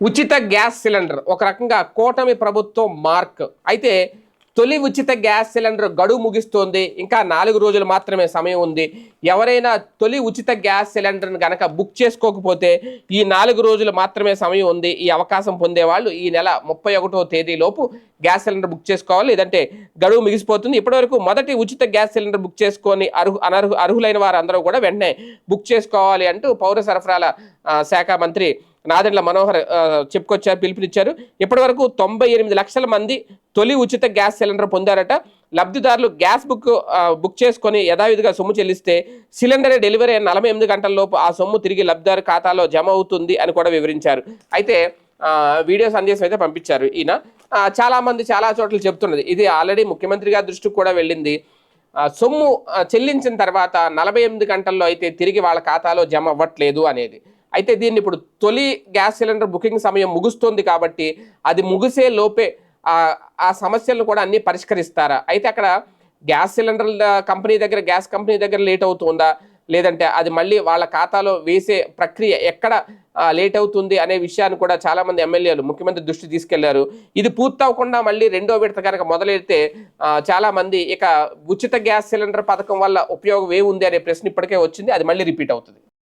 ఉచిత gas cylinder ఒక రకంగా కూటమి ప్రభుత్వం మార్క్. అయితే తొలి ఉచిత గ్యాస్ సిలిండర్ గడువు ముగిస్తోంది ఇంకా నాలుగు రోజులు మాత్రమే సమయం ఉంది. ఎవరైనా తొలి ఉచిత గ్యాస్ సిలిండర్ని గనక బుక్ చేసుకోకపోతే ఈ నాలుగు రోజులు మాత్రమే సమయం ఉంది ఈ అవకాశం పొందేవాళ్ళు ఈ నెల ముప్పై ఒకటో తేదీలోపు గ్యాస్ సిలిండర్ బుక్ చేసుకోవాలి. లేదంటే గడువు మిగిసిపోతుంది. ఇప్పటివరకు మొదటి ఉచిత గ్యాస్ సిలిండర్ బుక్ చేసుకొని అర్హు అనర్హు అర్హులైన వారందరూ కూడా వెంటనే బుక్ చేసుకోవాలి అంటూ పౌర సరఫరాల శాఖ మంత్రి నాదెండ్ల మనోహర్ చెప్పుకొచ్చారు పిలుపునిచ్చారు. ఇప్పటి వరకు తొంభై ఎనిమిది లక్షల మంది తొలి ఉచిత గ్యాస్ సిలిండర్ పొందారట. లబ్ధిదారులు గ్యాస్ బుక్ బుక్ చేసుకొని యథావిధిగా సొమ్ము చెల్లిస్తే సిలిండర్ డెలివరీ అయిన నలభై ఎనిమిది గంటల లోపు ఆ సొమ్ము తిరిగి లబ్ధిదారు ఖాతాలో జమ అవుతుంది అని కూడా వివరించారు. అయితే వీడియో సందేశం అయితే పంపించారు ఈయన. చాలామంది చాలా చోట్ల చెప్తున్నది. ఇది ఆల్రెడీ ముఖ్యమంత్రి గారి దృష్టికి కూడా వెళ్ళింది. సొమ్ము చెల్లించిన తర్వాత నలభై ఎనిమిది గంటల్లో అయితే తిరిగి వాళ్ళ ఖాతాలో జమ అవ్వట్లేదు అనేది. అయితే దీన్ని ఇప్పుడు తొలి గ్యాస్ సిలిండర్ బుకింగ్ సమయం ముగుస్తుంది కాబట్టి అది ముగిసే లోపే ఆ సమస్యలను కూడా అన్ని పరిష్కరిస్తారా? అయితే అక్కడ గ్యాస్ సిలిండర్ కంపెనీ దగ్గర గ్యాస్ కంపెనీ దగ్గర లేట్ అవుతుందా? లేదంటే అది మళ్ళీ వాళ్ళ ఖాతాలో వేసే ప్రక్రియ ఎక్కడ లేట్ అవుతుంది అనే విషయాన్ని కూడా చాలామంది ఎమ్మెల్యేలు ముఖ్యమంత్రి దృష్టి తీసుకెళ్ళారు. ఇది పూర్తవకుండా మళ్ళీ రెండో విడత కనుక మొదలెడితే చాలామంది ఇక ఉచిత గ్యాస్ సిలిండర్ పథకం వల్ల ఉపయోగం ఏముంది అనే ప్రశ్న ఇప్పటికే వచ్చింది అది మళ్ళీ రిపీట్ అవుతుంది.